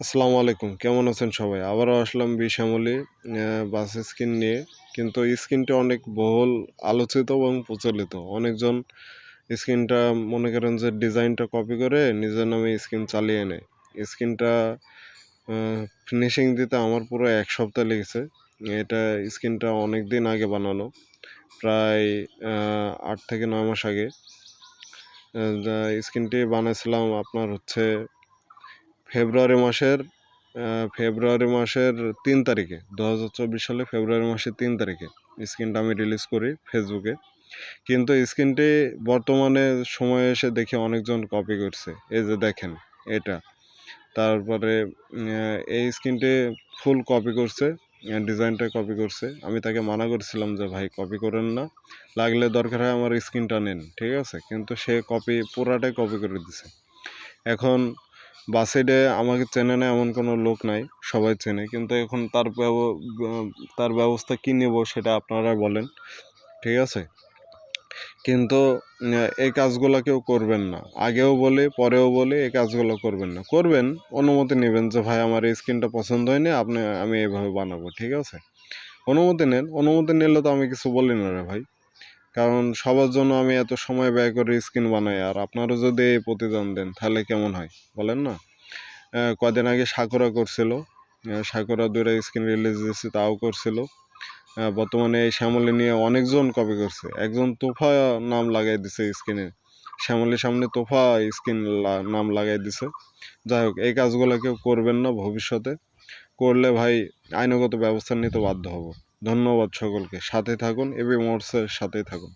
আসসালামু আলাইকুম। কেমন আছেন সবাই? আবারও আসলাম বিশামলি বাস স্ক্রিন নিয়ে। কিন্তু স্ক্রিনটা অনেক বহুল আলোচিত এবং প্রচলিত। অনেকজন স্ক্রিনটা মনে করেন যে ডিজাইনটা কপি করে নিজের নামে স্ক্রিন চালিয়ে নেয়। স্ক্রিনটা ফিনিশিং দিতে আমার পুরো এক সপ্তাহ লেগেছে। এটা স্ক্রিনটা অনেক দিন আগে বানানো। প্রায় আট থেকে নয় মাস আগে। স্ক্রিনটি বানাইছিলাম আপনার হচ্ছে ফেব্রুয়ারি মাসের ফেব্রুয়ারি মাসের তিন তারিখে, দু হাজার চব্বিশ সালে ফেব্রুয়ারি মাসের তিন তারিখে স্ক্রিনটা আমি রিলিজ করি ফেসবুকে কিন্তু স্ক্রিনটি বর্তমানে সময়ে এসে দেখে অনেকজন কপি করছে। এই যে দেখেন, এটা। তারপরে এই স্ক্রিনটি ফুল কপি করছে ডিজাইনটা কপি করছে। আমি তাকে মানা করছিলাম যে, ভাই কপি করেন না। লাগলে দরকার হয় আমার স্ক্রিনটা নেন। ঠিক আছে? কিন্তু সে কপি পুরাটাই কপি করে দিছে। এখন বাসেডে আমাকে চেনে না, এমন কোনো লোক নাই, সবাই চেনে। কিন্তু এখন তার তার ব্যবস্থা কী নেব সেটা আপনারা বলেন, ঠিক আছে? কিন্তু এই কাজগুলো কেউ করবেন না। আগেও বলে, পরেও বলে, এই কাজগুলো করবেন না। করবেন, অনুমতি নেবেন যে, ভাই, আমার এই স্কিনটা পছন্দ হয়নি, আপনি, আমি এইভাবে বানাবো। ঠিক আছে? অনুমতি নেন। অনুমতি নিলে তো আমি কিছু বলি না রে ভাই। কারণ সবার জন্য আমি এত সময় ব্যয় করে স্কিন বানাই, আর আপনারও যদি এই প্রতিদান দেন, তাহলে কেমন হয়? বলেন না? কদিন আগে সাকুরা করছিল সাকুরা দুইটা স্কিন রিলিজ দিয়েছে, তাও করছিল। বর্তমানে এই শ্যামলি নিয়ে অনেকজন কপি করছে। একজন তোফা নাম লাগাই দিছে স্কিনে শ্যামলির সামনে তোফা স্কিন নাম লাগাই দিছে। যাই হোক, এই কাজগুলো কেউ করবেন না ভবিষ্যতে। করলে ভাই আইনগত ব্যবস্থা নিতে বাধ্য হব। ধন্যবাদ সকলকে। সাথে থাকুন এবি মোটসের সাথে থাকুন।